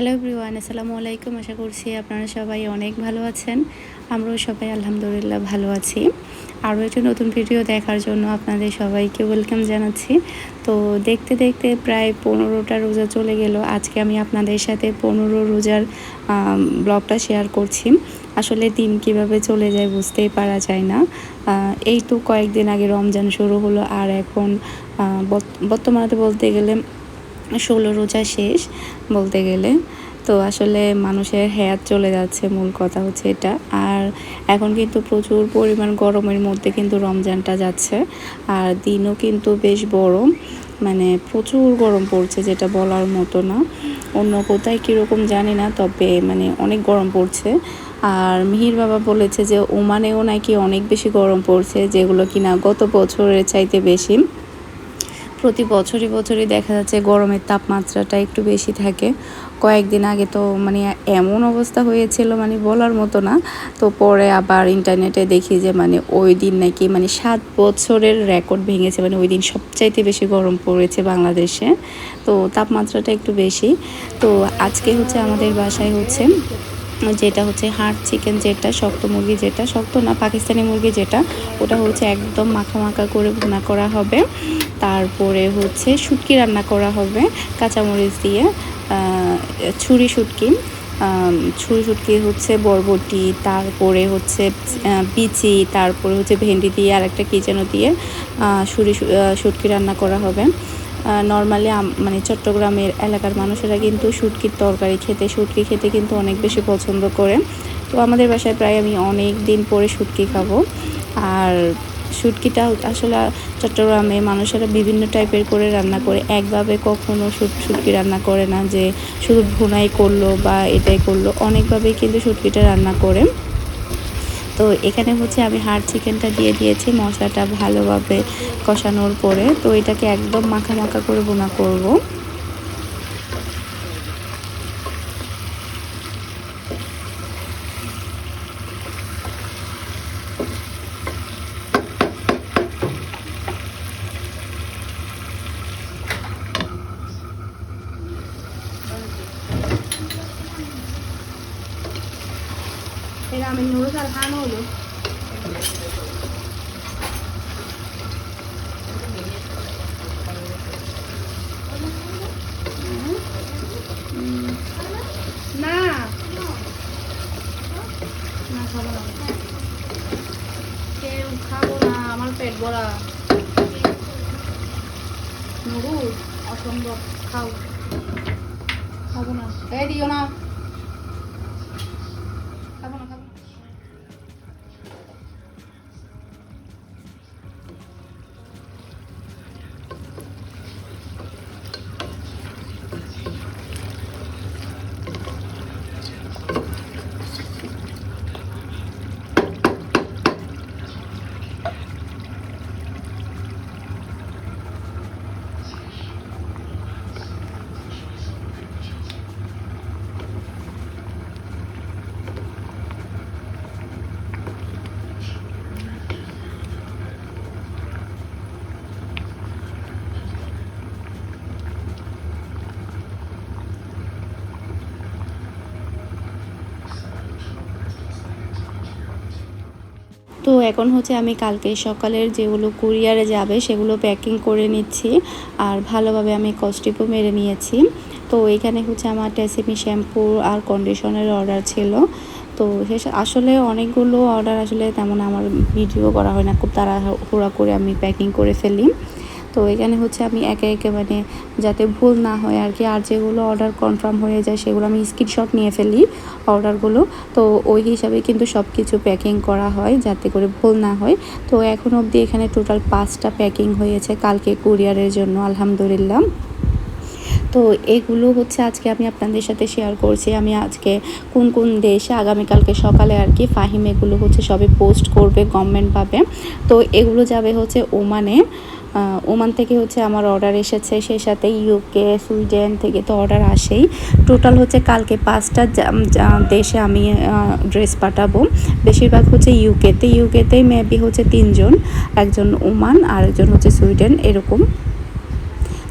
Hello everyone আসসালামু আলাইকুম আশা করছি আপনারা সবাই অনেক ভালো আছেন। আমরাও সবাই আলহামদুলিল্লাহ ভালো আছি। আরও একটি নতুন ভিডিও দেখার জন্য আপনাদের সবাইকে ওয়েলকাম জানাচ্ছি। তো দেখতে দেখতে প্রায় পনেরোটা রোজা চলে গেল। আজকে আমি আপনাদের সাথে পনেরো রোজার ব্লগটা শেয়ার করছি। আসলে দিন কীভাবে চলে যায় বুঝতেই পারা যায় না। এই তো কয়েকদিন আগে রমজান শুরু হলো, আর এখন বর্তমানে বলতে গেলে ষোলো রোজা শেষ বলতে গেলে। তো আসলে মানুষের হেয়াত চলে যাচ্ছে, মূল কথা হচ্ছে এটা। আর এখন কিন্তু প্রচুর পরিমাণ গরমের মধ্যে কিন্তু রমজানটা যাচ্ছে। আর দিনও কিন্তু বেশ বড় মানে প্রচুর গরম পড়ছে যেটা বলার মতো না। অন্য কোথায় কীরকম জানি না, তবে মানে অনেক গরম পড়ছে। আর মিহির বাবা বলেছে যে, ওমানেও নাকি অনেক বেশি গরম পড়ছে, যেগুলো কিনা গত বছরের চাইতে বেশি। প্রতি বছরই বছরই দেখা যাচ্ছে গরমের তাপমাত্রাটা একটু বেশি থাকে। কয়েকদিন আগে তো মানে এমন অবস্থা হয়েছিল মানে বলার মতো না। তো পরে আবার ইন্টারনেটে দেখি যে মানে ওই দিন নাকি মানে সাত বছরের রেকর্ড ভেঙেছে। মানে ওই দিন সবচাইতে বেশি গরম পড়েছে বাংলাদেশে। তো তাপমাত্রাটা একটু বেশি। তো আজকে হচ্ছে আমাদের বাসায় হচ্ছে যেটা হচ্ছে হাড় চিকেন যেটা, শক্ত মুরগি যেটা, শক্ত না, পাকিস্তানি মুরগি যেটা, ওটা হচ্ছে একদম মাখা মাখা করে ভুনা করা হবে। তারপরে হচ্ছে শুটকি রান্না করা হবে, কাঁচামরিচ দিয়ে ছুরি শুটকি। ছুরি শুটকি হচ্ছে বরবটি, তারপরে হচ্ছে বিচি, তারপরে হচ্ছে ভেন্ডি দিয়ে আর একটা কি যেন দিয়ে ছুরি শুটকি রান্না করা হবে। নর্মালি মানে চট্টগ্রামের এলাকার মানুষেরা কিন্তু শুটকির তরকারি খেতে, শুটকি খেতে কিন্তু অনেক বেশি পছন্দ করে। তো আমাদের বাসায় প্রায় আমি অনেক দিন পরে শুটকি খাব। আর শুটকিটা আসলে চট্টগ্রামে মানুষেরা বিভিন্ন টাইপের করে রান্না করে। একভাবে কখনো শুট, শুটকি রান্না করে না যে শুধু ভুনাই করল বা এটাই করল। অনেকভাবেই কিন্তু শুটকিটা রান্না করে। তো এখানে হচ্ছে আমি হাড় চিকেনটা দিয়ে দিয়েছি, মশলাটা ভালোভাবে কষানোর পরে। তো এটাকে একদম মাখা মাখা করে বোনা করব Era a menudo salgano hলো না না খাব না কেউ খাব না আমার পেট ভরা নুরু অসম্ভব খাও। খাব না। এই দিও না। তো এখন হচ্ছে আমি কালকে সকালের যেগুলো কুরিয়ারে যাবে সেগুলো প্যাকিং করে নিচ্ছি আর ভালোভাবে আমি কস্টিপও মেরে নিয়েছি। তো এখানে হচ্ছে আমার টেসিমি শ্যাম্পু আর কন্ডিশনের অর্ডার ছিল। তো আসলে অনেকগুলো অর্ডার আসলে তেমন আমার ভিডিও করা হয় না, খুব তাড়াহুড়া করে আমি প্যাকিং করে ফেলি। তো এখানে হচ্ছে আমি একে একে মানে যাতে ভুল না হয় আর কি, আর যেগুলো অর্ডার কনফার্ম হয়ে যায় সেগুলো আমি স্ক্রিনশট নিয়ে ফেলি অর্ডারগুলো তো ওই হিসাবে কিন্তু সব কিছু প্যাকিং করা হয় যাতে করে ভুল না হয়। তো এখন অবধি এখানে টোটাল পাঁচটা প্যাকিং হয়েছে কালকে কুরিয়ারের জন্য, আলহামদুলিল্লাহ। তো এগুলো হচ্ছে আজকে আমি আপনাদের সাথে শেয়ার করছি। আমি আজকে কোন কোন দেশে আগামীকালকে সকালে আর কি ফাহিম এগুলো হচ্ছে সবে পোস্ট করবে গভর্নমেন্ট পাবে। তো এগুলো যাবে হচ্ছে ওমানে। ওমান থেকে হচ্ছে আমার অর্ডার এসেছে, সেই সাথে ইউকে সুইডেন থেকে তো অর্ডার আসেই। টোটাল হচ্ছে কালকে পাঁচটা দেশে আমি ড্রেস পাঠাবো। বেশিরভাগ হচ্ছে ইউকেতে ইউকেতেই মেবি হচ্ছে তিনজন, একজন ওমান আর একজন হচ্ছে সুইডেন, এরকম।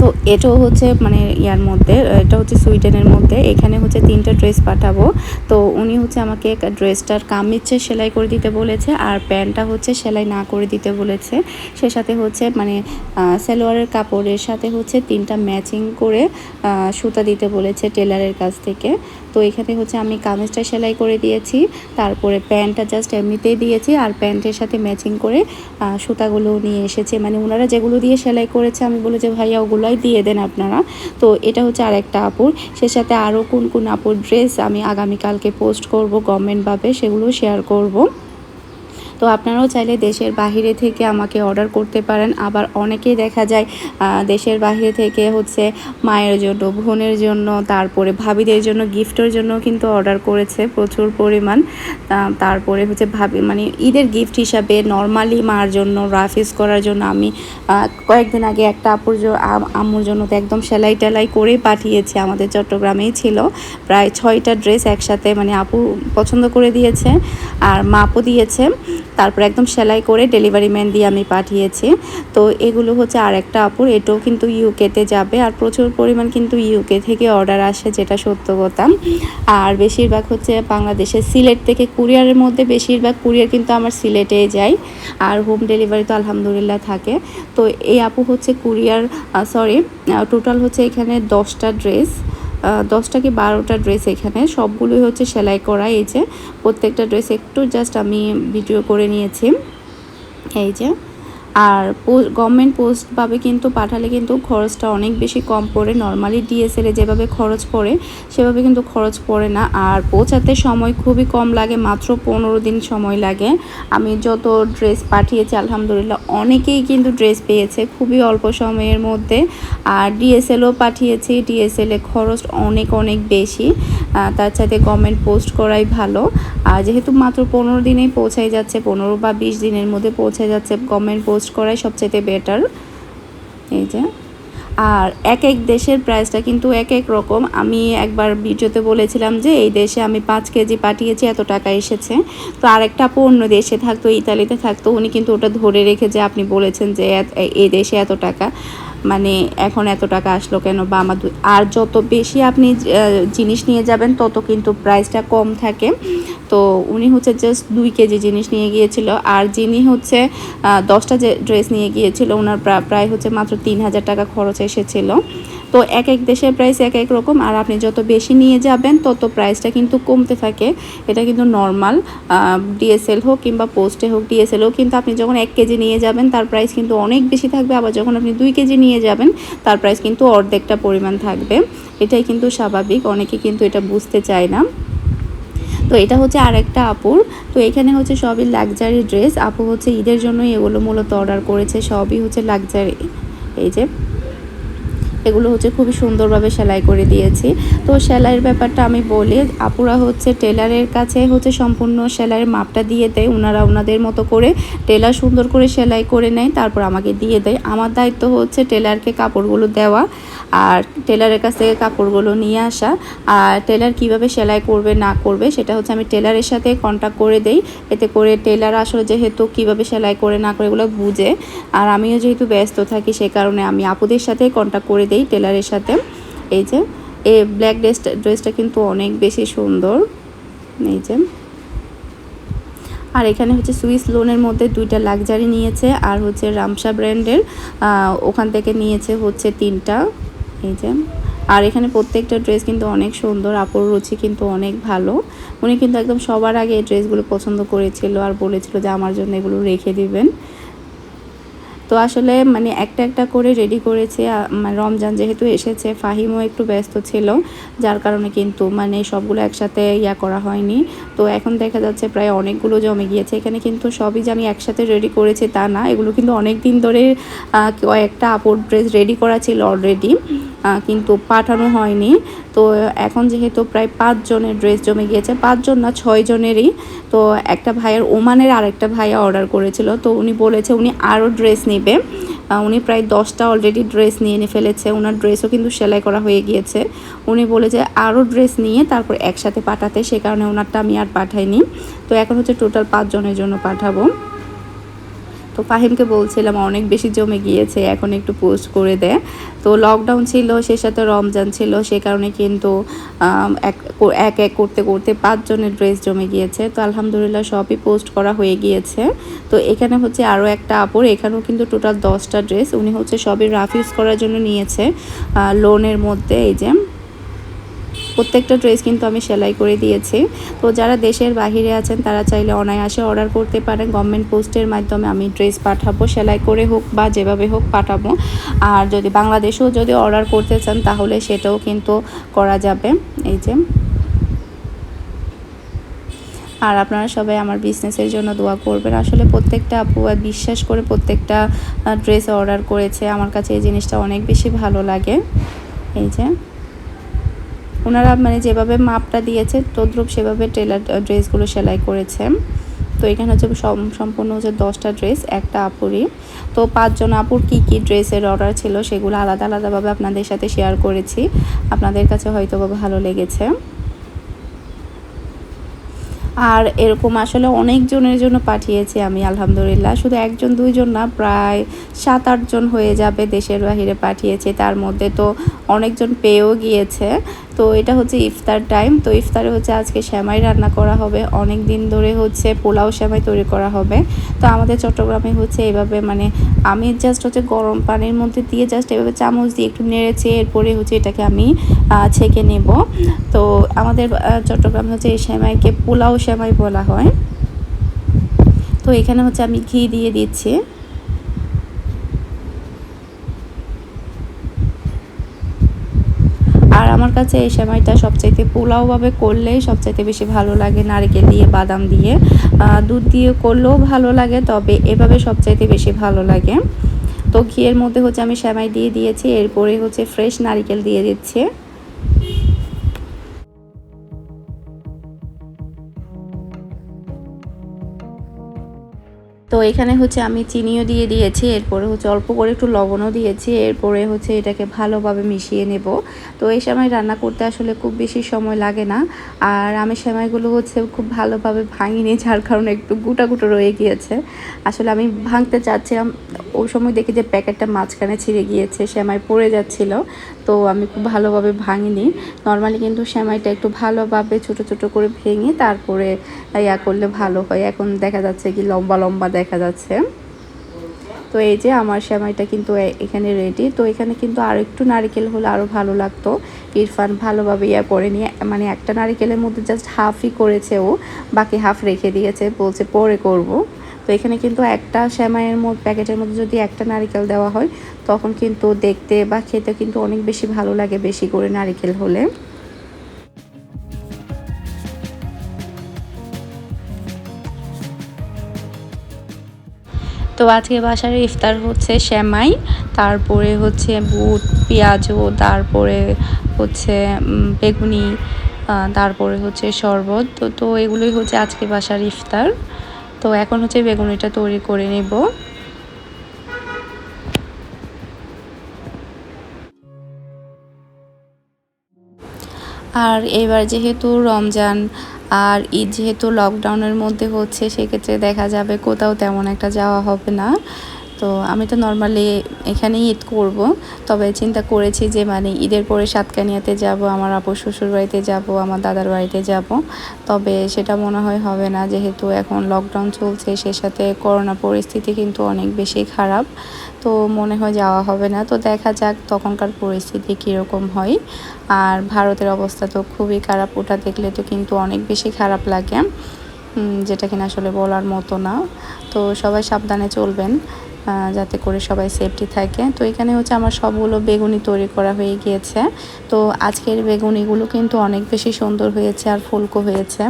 তো এটাও হচ্ছে মানে ইয়ার মধ্যে, এটা হচ্ছে সুইডেনের মধ্যে। এখানে হচ্ছে তিনটা ড্রেস পাঠাবো। তো উনি হচ্ছে আমাকে ড্রেসটার কামিজে সেলাই করে দিতে বলেছে আর প্যান্টটা হচ্ছে সেলাই না করে দিতে বলেছে। সে সাথে হচ্ছে মানে সালোয়ারের কাপড়ের সাথে হচ্ছে তিনটা ম্যাচিং করে সুতা দিতে বলেছে টেলারের কাছ থেকে। তো এখানে হচ্ছে আমি কামিজটা সেলাই করে দিয়েছি। তারপরে প্যান্টটা জাস্ট এমনিতেই দিয়েছি আর প্যান্টের সাথে ম্যাচিং করে সুতাগুলো নিয়ে এসেছে। মানে ওনারা যেগুলো দিয়ে সেলাই করেছে, আমি বলে যে, ভাইয়া, ওগুলোই দিয়ে দেন আপনারা। তো এটা হচ্ছে আর একটা আপুর। সে সাথে আরও কোন কোন আপুর ড্রেস আমি আগামীকালকে পোস্ট করব গভর্নমেন্টভাবে সেগুলো শেয়ার করব। তো আপনারাও চাইলে দেশের বাইরে থেকে আমাকে অর্ডার করতে পারেন। আবার অনেকেই দেখা যায় দেশের বাইরে থেকে হচ্ছে মায়ের জন্য, বোনের জন্য, তারপরে ভাবিদের জন্য গিফটের জন্য কিন্তু অর্ডার করেছে প্রচুর পরিমাণ। তারপরে হচ্ছে ভাবি মানে ঈদের গিফট হিসাবে নর্মালি মার জন্য রাফিস করার জন্য আমি কয়েকদিন আগে একটা আপুর আম্মুর জন্য তো একদম সেলাই টেলাই করেই পাঠিয়েছে, আমাদের চট্টগ্রামেই ছিল। প্রায় ছয়টা ড্রেস একসাথে মানে আপু পছন্দ করে দিয়েছে, আর মাপও দিয়েছে। তারপর একদম সেলাই করে ডেলিভারি ম্যান দিয়ে আমি পাঠিয়েছি। তো এগুলো হচ্ছে আর একটা আপুর, এটাও কিন্তু ইউকেতে যাবে আর প্রচুর পরিমাণ কিন্তু ইউকে থেকে অর্ডার আসে যেটা সত্য কথা। আর বেশিরভাগ হচ্ছে বাংলাদেশের সিলেট থেকে কুরিয়ারের মধ্যে বেশিরভাগ কুরিয়ার কিন্তু আমার সিলেটে যায় আর হোম ডেলিভারি তো আলহামদুলিল্লাহ থাকে। তো এই আপু হচ্ছে কুরিয়ার সরি টোটাল হচ্ছে এখানে দশটা ড্রেস দশটা কি বারোটা ড্রেস এখানে। সবগুলোই হচ্ছে সেলাই করা। এই যে প্রত্যেকটা ড্রেস একটু জাস্ট আমি ভিডিও করে নিয়েছি। এই যে। আর গভর্নমেন্ট পোস্টভাবে কিন্তু পাঠালে কিন্তু খরচটা অনেক বেশি কম পড়ে। নর্মালি ডিএসএলে যেভাবে খরচ পড়ে, সেভাবে কিন্তু খরচ পড়ে না। আর পৌঁছাতে সময় খুবই কম লাগে, মাত্র পনেরো দিন সময় লাগে। আমি যত ড্রেস পাঠিয়েছি, আলহামদুলিল্লাহ অনেকেই কিন্তু ড্রেস পেয়েছে খুবই অল্প সময়ের মধ্যে। আর ডিএসএলও পাঠিয়েছি ডিএসএলে খরচ অনেক অনেক বেশি। তার সাথে গভর্নমেন্ট পোস্ট করাই ভালো। আর যেহেতু মাত্র পনেরো দিনেই পৌঁছাই যাচ্ছে, পনেরো বা বিশ দিনের মধ্যে পৌঁছে যাচ্ছে গভর্নমেন্ট পোস্ট করাই সবচেয়ে বেটার এই যে। আর এক এক দেশের প্রাইসটা কিন্তু এক এক রকম। আমি একবার ভিডিওতে বলেছিলাম যে এই দেশে আমি পাঁচ কেজি পাঠিয়েছি, এত টাকা এসেছে। তো আরেকটা আপু অন্য দেশে থাকতো, ইতালিতে থাকতো, উনি কিন্তু ওটা ধরে রেখে যে আপনি বলেছেন যে এই দেশে এত টাকা। মানে এখন এত টাকা আসলো কেন বা আমার আর যত বেশি আপনি জিনিস নিয়ে যাবেন, তত কিন্তু প্রাইসটা কম থাকে। তো উনি হচ্ছে জাস্ট দুই কেজি জিনিস নিয়ে গিয়েছিল। আর যিনি হচ্ছে দশটা যে ড্রেস নিয়ে গিয়েছিল ওনার প্রা- প্রায় হচ্ছে মাত্র তিন হাজার টাকা খরচ এসেছিল। তো এক এক দেশের প্রাইস এক এক রকম, আর আপনি যত বেশি নিয়ে যাবেন, তত প্রাইসটা কিন্তু কমতে থাকে। এটা কিন্তু নর্মাল ডিএসএল হোক কিংবা পোস্টে হোক ডিএসএল হোক, কিন্তু আপনি যখন এক কেজি নিয়ে যাবেন, তার প্রাইস কিন্তু অনেক বেশি থাকবে। আবার যখন আপনি দুই কেজি নিয়ে যাবেন, তার প্রাইস কিন্তু অর্ধেকটা পরিমাণ থাকবে। এটাই কিন্তু স্বাভাবিক, অনেকে কিন্তু এটা বুঝতে চায় না। তো এটা হচ্ছে আর একটা আপুর। তো এখানে হচ্ছে সবই লাক্সারি ড্রেস আপু হচ্ছে ঈদের জন্যই এগুলো মূলত অর্ডার করেছে। সবই হচ্ছে লাক্সারি এই যে এগুলো হচ্ছে খুবই সুন্দরভাবে সেলাই করে দিয়েছি। তো সেলাইয়ের ব্যাপারটা আমি বলি, আপুরা হচ্ছে টেলারের কাছে হচ্ছে সম্পূর্ণ সেলাইয়ের মাপটা দিয়ে দেয়। ওনারা ওনাদের মতো করে টেলার সুন্দর করে সেলাই করে নেয়, তারপর আমাকে দিয়ে দেয়। আমার দায়িত্ব হচ্ছে টেলারকে কাপড়গুলো দেওয়া আর টেলারের কাছ থেকে কাপড়গুলো নিয়ে আসা। আর টেলার কীভাবে সেলাই করবে, না করবে, সেটা হচ্ছে আমি টেলারের সাথে কন্ট্যাক্ট করে দেই। এতে করে টেলার আসলে যেহেতু কীভাবে সেলাই করে, না করে এগুলো বুঝে। আর আমিও যেহেতু ব্যস্ত থাকি, সে কারণে আমি আপুদের সাথেই কন্ট্যাক্ট করে দেই টেলারের সাথে। এই যে এই ব্ল্যাক ড্রেসটা ড্রেসটা কিন্তু অনেক বেশি সুন্দর। এই যে। আর এখানে হচ্ছে সুইস লোনের মধ্যে দুইটা লাক্সারি নিয়েছে, আর হচ্ছে রামসা ব্র্যান্ডের ওখান থেকে নিয়েছে হচ্ছে তিনটা। এই যে। আর এখানে প্রত্যেকটা ড্রেস কিন্তু অনেক সুন্দর, আপুর রুচি কিন্তু অনেক ভালো। উনি কিন্তু একদম সবার আগে এই ড্রেসগুলো পছন্দ করেছিল আর বলেছিল যে আমার জন্য এগুলো রেখে দিবেন। তো আসলে মানে একটা একটা করে রেডি করেছে রমজান যেহেতু এসেছে, ফাহিমও একটু ব্যস্ত ছিল, যার কারণে কিন্তু মানে সবগুলো একসাথে ইয়া করা হয়নি। তো এখন দেখা যাচ্ছে প্রায় অনেকগুলো জমে গিয়েছে, এখানে কিন্তু সবই যে আমি একসাথে রেডি করেছি তা না, এগুলো কিন্তু অনেক দিন ধরে কয়েকটা আপর ড্রেস রেডি করা ছিল অলরেডি কিন্তু পাঠানো হয়নি। তো এখন যেহেতু প্রায় পাঁচ জনের ড্রেস জমে গিয়েছে পাঁচজন না, ছয় জনেরই, তো একটা ভাইয়ের ওমানের আরেকটা ভাইয়া অর্ডার করেছিল, তো উনি বলেছে উনি আরও ড্রেস নেবে উনি প্রায় দশটা অলরেডি ড্রেস নিয়ে নিয়ে ফেলেছে। ওনার ড্রেসও কিন্তু সেলাই করা হয়ে গিয়েছে। উনি বলে যে আরও ড্রেস নিয়ে তারপর একসাথে পাঠাতে। সে কারণে ওনারটা আমি আর পাঠাইনি। তো এখন হচ্ছে টোটাল পাঁচজনের জন্য পাঠাবো। তো ফাহিমকে বলছিলাম, অনেক বেশি জমে গিয়েছে, এখন একটু পোস্ট করে দেয় তো লকডাউন ছিল, সে সাথে রমজান ছিল, সে কারণে কিন্তু এক এক করতে করতে পাঁচজনের ড্রেস জমে গিয়েছে। তো আলহামদুলিল্লাহ সবই পোস্ট করা হয়ে গিয়েছে। তো এখানে হচ্ছে আরও একটা আপর, এখানেও কিন্তু টোটাল দশটা ড্রেস উনি হচ্ছে সবই রাফ ইউজ করার জন্য নিয়েছে লোনের মধ্যে, এই যে প্রত্যেকটা ড্রেস কিন্তু আমি সেলাই করে দিয়েছি। তো যারা দেশের বাইরে আছেন, তারা চাইলে অনায়াসে অর্ডার করতে পারেন। গভর্নমেন্ট পোস্টের মাধ্যমে আমি ড্রেস পাঠাবো, সেলাই করে হোক বা যেভাবে হোক পাঠাবো। আর যদি বাংলাদেশেও যদি অর্ডার করতে চান, তাহলে সেটাও কিন্তু করা যাবে। এই যে। আর আপনারা সবাই আমার বিজনেসের জন্য দোয়া করবেন। আসলে প্রত্যেকটা আপু বিশ্বাস করে প্রত্যেকটা ড্রেস অর্ডার করেছে। আমার কাছে এই জিনিসটা অনেক বেশি ভালো লাগে। এই যে। ওনারা মানে যেভাবে মাপটা দিয়েছে, তদ্রুপ সেভাবে টেলার ড্রেসগুলো সেলাই করেছে। তো এখানে হচ্ছে সম- সম্পূর্ণ হচ্ছে দশটা ড্রেস একটা আপুরই। তো পাঁচজন আপুর কী কী ড্রেসের অর্ডার ছিল সেগুলো আলাদা আলাদাভাবে আপনাদের সাথে শেয়ার করেছি। আপনাদের কাছে হয়তো ভালো লেগেছে। আর এরকম আসলে অনেকজনের জন্য পাঠিয়েছি আমি, আলহামদুলিল্লাহ। শুধু একজন, দুইজন না, প্রায় সাত আটজন হয়ে যাবে দেশের বাহিরে পাঠিয়েছি। তার মধ্যে তো অনেকজন পেয়েও গিয়েছে। তো এটা হচ্ছে ইফতার টাইম তো ইফতারে হচ্ছে আজকে শ্যামাই রান্না করা হবে। অনেক দিন ধরে হচ্ছে পোলাও শ্যামাই তৈরি করা হবে। তো আমাদের চট্টগ্রামে হচ্ছে এভাবে মানে আমি জাস্ট হচ্ছে গরম পানির মধ্যে দিয়ে জাস্ট এভাবে চামচ দিয়ে একটু নেড়েছে এরপরে হচ্ছে এটাকে আমি ছেঁকে নেব। তো আমাদের চট্টগ্রামে হচ্ছে এই শ্যামাইকে পোলাও শ্যামাই বলা হয়। তো এখানে হচ্ছে আমি ঘি দিয়ে দিচ্ছি। আর আমার কাছে এই সেমাইটা সবচাইতে পোলাওভাবে করলেই সবচাইতে বেশি ভালো লাগে, নারকেল দিয়ে, বাদাম দিয়ে। দুধ দিয়ে করলেও ভালো লাগে, তবে এভাবে সবচাইতে বেশি ভালো লাগে। তো ঘিয়ের মধ্যে হচ্ছে আমি সেমাই দিয়ে দিয়েছি, এরপরে হচ্ছে ফ্রেশ নারিকেল দিয়ে দিচ্ছি। তো এখানে হচ্ছে আমি চিনিও দিয়ে দিয়েছি, এরপরে হচ্ছে অল্প করে একটু লবণও দিয়েছি, এরপরে হচ্ছে এটাকে ভালোভাবে মিশিয়ে নেব। তো এই সময় রান্না করতে আসলে খুব বেশি সময় লাগে না, আর আমি সেমাইগুলো হচ্ছে খুব ভালোভাবে ভাঙিনি, যার কারণে একটু গুটা গুটো রয়ে গিয়েছে। আসলে আমি ভাঙতে চাচ্ছিলাম ওই সময় দেখি যে প্যাকেটটা মাঝখানে ছিঁড়ে গিয়েছে, সেমাই পড়ে যাচ্ছিল, তো আমি খুব ভালোভাবে ভাঙিনি। নর্মালি কিন্তু সেমাইটা একটু ভালোভাবে ছোট ছোট করে ভেঙে তারপরে ইয়া করলে ভালো হয়। এখন দেখা যাচ্ছে কি লম্বা লম্বা দেখা যাচ্ছে। তো এই যে আমার সেমাইটা কিন্তু এখানে রেডি তো এখানে কিন্তু আর একটু নারিকেল হলে আরও ভালো লাগতো। ইরফান ভালোভাবে ইয়া করে নিয়ে মানে একটা নারিকেলের মধ্যে জাস্ট হাফই করেছে ও, বাকি হাফ রেখে দিয়েছে, বলছে পরে করব। তো এখানে কিন্তু একটা সেমাইয়ের মধ্যে প্যাকেটের মধ্যে যদি একটা নারিকেল দেওয়া হয়, তখন কিন্তু দেখতে বা খেতে কিন্তু অনেক বেশি ভালো লাগে বেশি করে নারিকেল হলে। তো আজকে বাসার ইফতার হচ্ছে সেমাই, তারপরে হচ্ছে বুট পেঁয়াজও তারপরে হচ্ছে বেগুনি তারপরে হচ্ছে শরবত। তো তো এগুলোই হচ্ছে আজকে বাসার ইফতার। তো এখন হচ্ছে বেগুনিটা তৈরি করে নেব। আর এবার যেহেতু রমজান আর ঈদ যেহেতু লকডাউনের মধ্যে হচ্ছে, সেক্ষেত্রে দেখা যাবে কোথাও তেমন একটা যাওয়া হবে না। তো আমি তো নর্মালি এখানেই ঈদ করব। তবে চিন্তা করেছি যে মানে ঈদের পরে সাতকানিয়াতে যাব, আমার আপু শ্বশুর বাড়িতে যাব, আমার দাদার বাড়িতে যাব। তবে সেটা মনে হয় হবে না, যেহেতু এখন লকডাউন চলছে, সে সাথে করোনা পরিস্থিতি কিন্তু অনেক বেশি খারাপ। তো মনে হয় যাওয়া হবে না। তো দেখা যাক তখনকার পরিস্থিতি কীরকম হয়। আর ভারতের অবস্থা তো খুবই খারাপ, ওটা দেখলে তো কিন্তু অনেক বেশি খারাপ লাগে। যেটা কিনা আসলে বলার মতো না। তো সবাই সাবধানে চলবেন যাতে করে সবাই সেফটি থাকে। তো এখানে হচ্ছে আমার সবগুলো বেগুনি তৈরি করা হয়ে গিয়েছে। তো আজকের বেগুনিগুলো কিন্তু অনেক বেশি সুন্দর হয়েছে আর ফুলকো হয়েছে।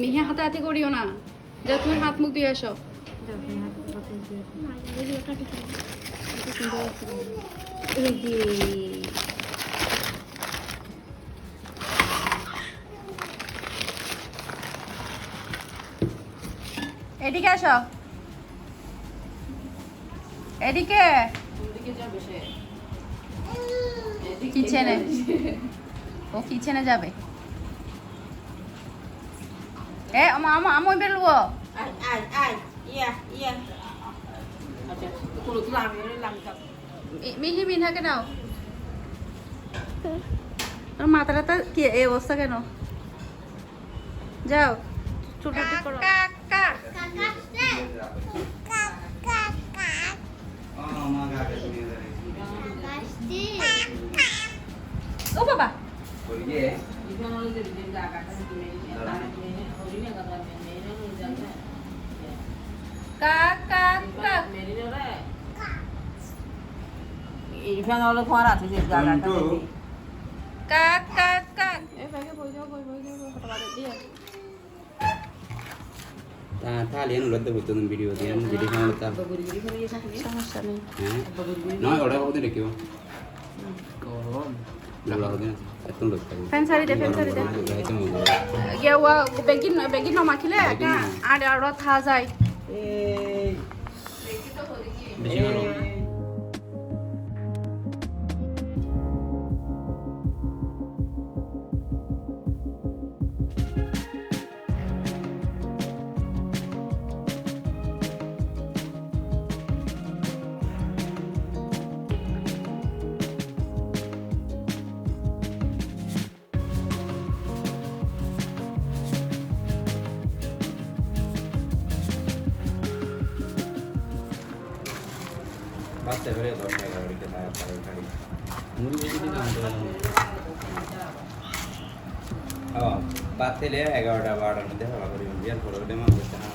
মিহি হাতাহাতি করিও না। যা তুমি হাত মুখ দিয়ে আসো। এদিকে আসো। এদিকে। কিচেনে? ও কিচেনে যাবে? এ আমা আমা বেলবো ai iya iya আচ্ছা কোনো তো মিহি মিনহাকে নাও। তোর মাথাটা কি এই অবস্থা কেন? যাও ছুটি করো। ও বাবা Ifan Ya. Nah. Oh, papa. Kakak, kakak. Kakak, Tak, tak, lihat video dia, jadi kamu tak. Eh? Nah, udah kamu tuh dekio. Kolom. বেগিন বেগিন নমাখিলে আর আর থা যায় বাচ্চা করে দশ টাকা বাড়িতে তার গাড়ি বেশি দিন ও থেকে এগারোটা বারোটার মধ্যে ভালো করি বিয়ার পরে ওটা মা বসে না না